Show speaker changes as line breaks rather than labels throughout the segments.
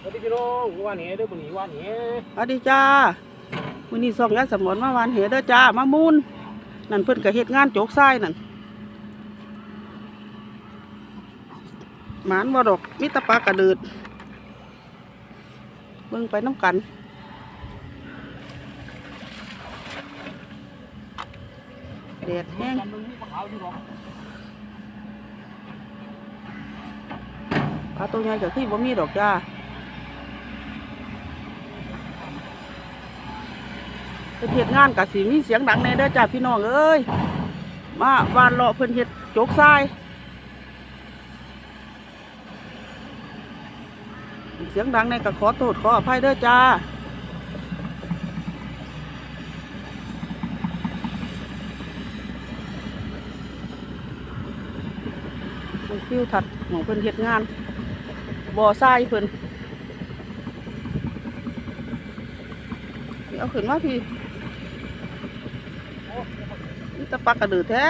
สวัสดีพี่น้องว่าเหนี่เด้อบ่หนีว่าเหนี่
สวัสดีจ้ามื้อนี้ส่องยาสมรมาวานเหเด้อจ้ามามูนนั่นเพิ่นก็เฮ็ดงานโจกทรายนั่นหมานบ่ดอกมีแตะปลากระเดิดเบิ่งไปน้ำกันแดดแห้ง
ปลาขาวอยู่หรอก
ปลาตัวใหญ่ก็คือบ่มีดอกจ้า เพิ่นเฮ็ดงานก็สิมีเสียงดังแน่เด้อจ้าพี่น้องเอ้ยมาวานเลาะเพิ่นเฮ็ดโจกทรายเสียงดังในก็ขอโทษขออภัยเด้อจ้าฟิวทัดหมองเพิ่นเฮ็ดงานบ่อทรายเพิ่นนี่เอาขึ้นมาพี่ ตะปักกระดือแท้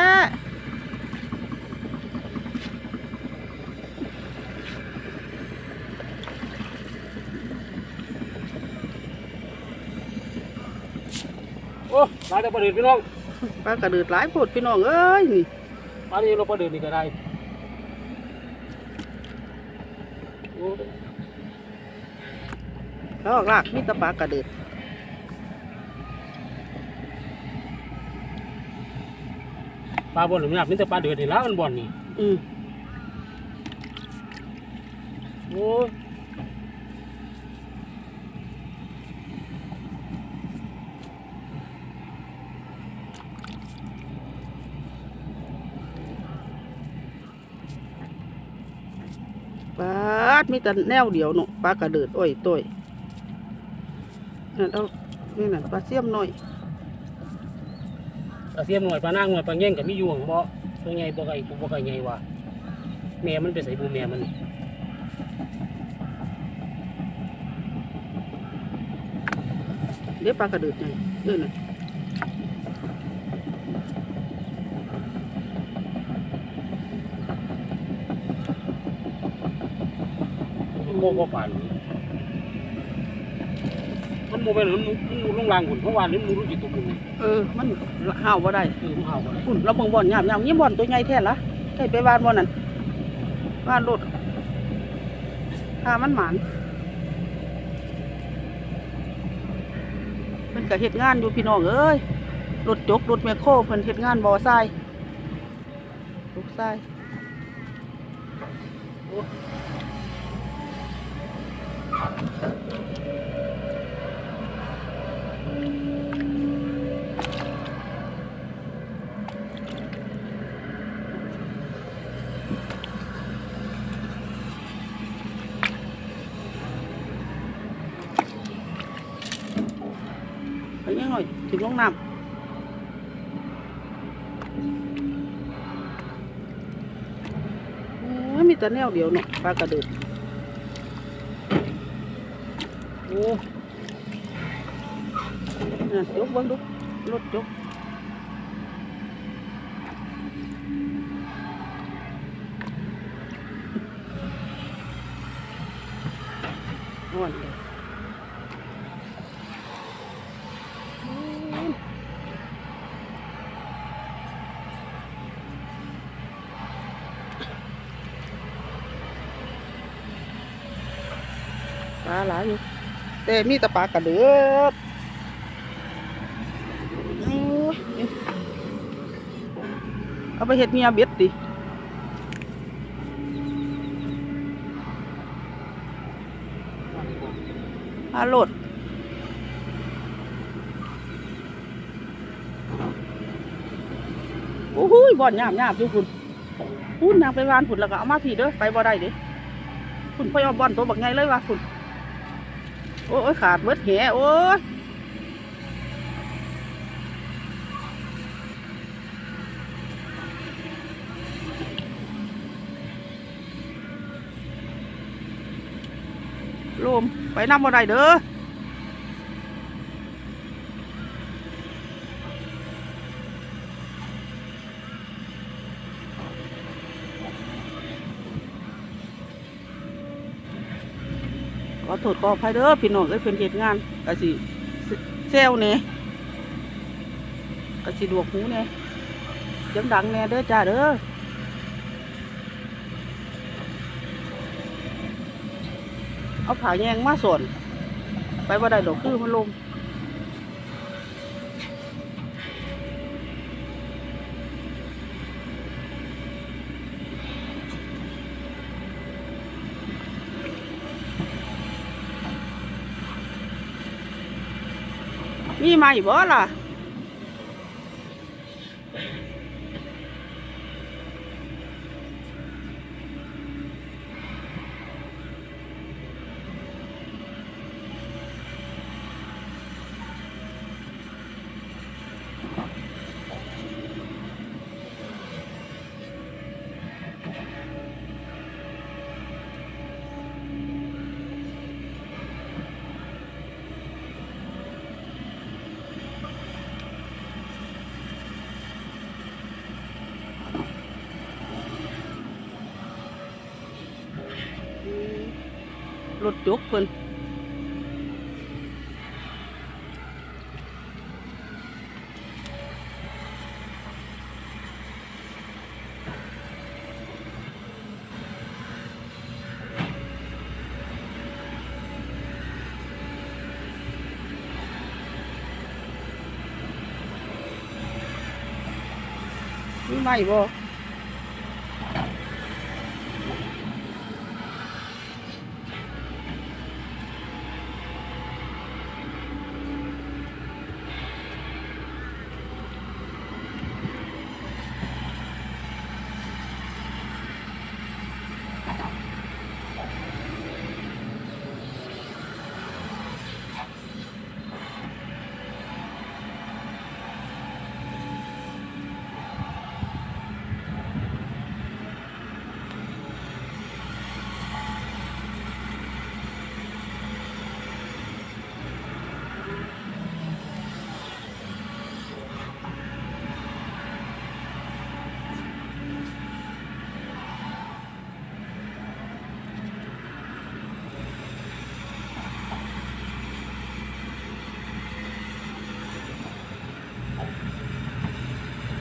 โอ้มาแต่ประเด็นพี่น้อง
ปลากระดือหลายโพดพี่น้องเอ้ยนี่
มานี่เราประเด็นนี่ก็ได้โอ้
เขาออกลากมีแตะปลากระดือ
ลาบ่อนหรือไม่มีแต่ปลาเดือดนี่แล้วมันบ่อนนี่
อืม
โอ้ย
ปลาดมีแต่แนวเดียวเนาะปลากระดือโอ้ยต้อยนั่นเอานี่น่ะปลาเสียมหน่อย
ปลาเสียมหน่อยปลานางหน่อยปลาแง่งก็มีอยู่หั่นบ่ตัวใหญ่บ่ไก่บ่ไก่ใหญ่ว่ะแม่มันไปใส่บูแม่มัน
เดี๋ยวปลากระดือไงเด้อน่ะ
มันบ่บ่ปานมันบ่แม่นมันมันมุดลงลางหุ่นเพราะว่านี่มันรู้จิตตัวกูนี่
เออ มันห้าวบ่ได้
เออมันเห่าบ่ได้
คุณเราเบิ่งบ่อนยามยามยี่บ่อนตัวใหญ่แท้ละใช่ไปวานบ่อนนั่นวานรถพามันหมานเพิ่นก็เฮ็ดงานอยู่พี่น้องเอ้ยรถจกรถแมคโครเพิ่นเฮ็ดงานบ่อทรายลูกทรายไป ยังหน่อยถึงลงน้ำโอ้ยมีแต่แนวเดียวเนาะปลากระเดิด
โอ้
น่ะจกเบิ่งดูรถจกอ่อนเลยปลา หลายอยู่แต่มีต่ปลากระเดือกเอาไปเห็ดเมียเบ็ดดิอาโหลดโอ้โหบ่อนยามยามอยู่คุณคุณนางไปวานผุนแล้วก็เอามาผีเด้อไปบ่ได้เด้คุณพ่อยเอาบ่อนตัวบักไงเลยว่ะคุณ โอ้ยขาดเบิดแหโอ้ยลมไปน้ำบ่ได้เด้อ ขอโทษขออภัยเด้อพี่น้องเอ้ยเพิ่นเหตุงานกะสิเซลเน่ก็สิดวกหูเน่ยังดังแน่เด้อจ้าเด้อเอาผาแยงมาส่วนไปบ่ได้ดอกคือมันลม มีไหมบ่ รถจุกเพิ่นมีไหมบ่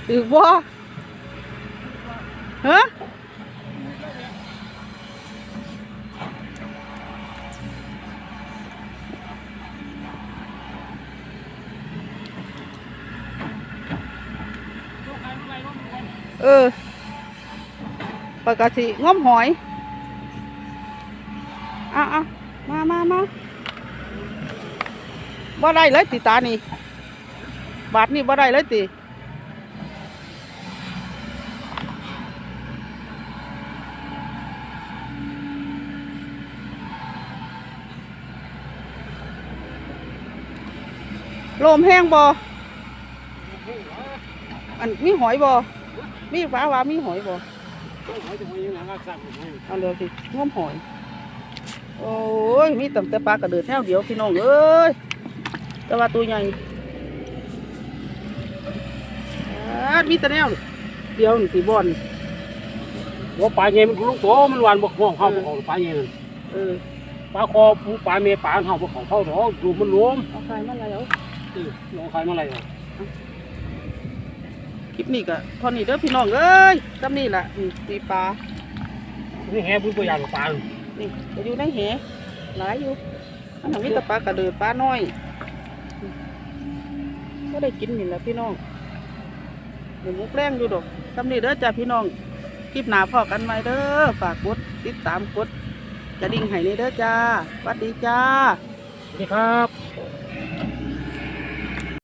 ถือบ่ฮะเออปกติง้อมหอยอะอะมามามาบ่ได้เลยติตานี่บาทนี่บ่ได้เลยติ ลมแห้งบ่อันมีหอยบ่มีฟ้าว่ามีหอยบ่เอาเดี๋ยวสิงมหอย โอ้ย มีตั้งแต่ปลากระเดิดแนวเดียวพี่น้องเอ้ย แต่ว่าตัวใหญ่อาดมีแต่แนวเดียวนี่สิบ่อน
ว่าปลาใหญ่มันลุกตัวมันหวานบ่ห้องเฮาบ่ของปลาใหญ่นั่น
เออ
ปลาคอปูปลาเมปลาเฮาบ่ของเฮาดอกดูมันรวม
เอาใครมาแล้ว
เออลองขายมาอะไรอะ
คลิปนี้ก็เทอนนี้เด้อพี่น้องเอ้ยจำนี่ล่ะนี่มีปลา
นี่แฮบุญตัวอย่างปลา
นี่ก็อยู่ในแหหลายอยู่อันนั้นมีแต่ปลากระเดิดปลาน้อย ก็ได้กินนี่แหละพี่น้องเดี๋ยวมุกแรงอยู่ดอกสำนีเด้อจ้าพี่น้อง คลิปหนาพอกันไหมเด้อ ฝากกดติดตามกดกระดิ่งให้ในเด้อจ้าสวัสดีจ้า
สวัสดีครับ
ส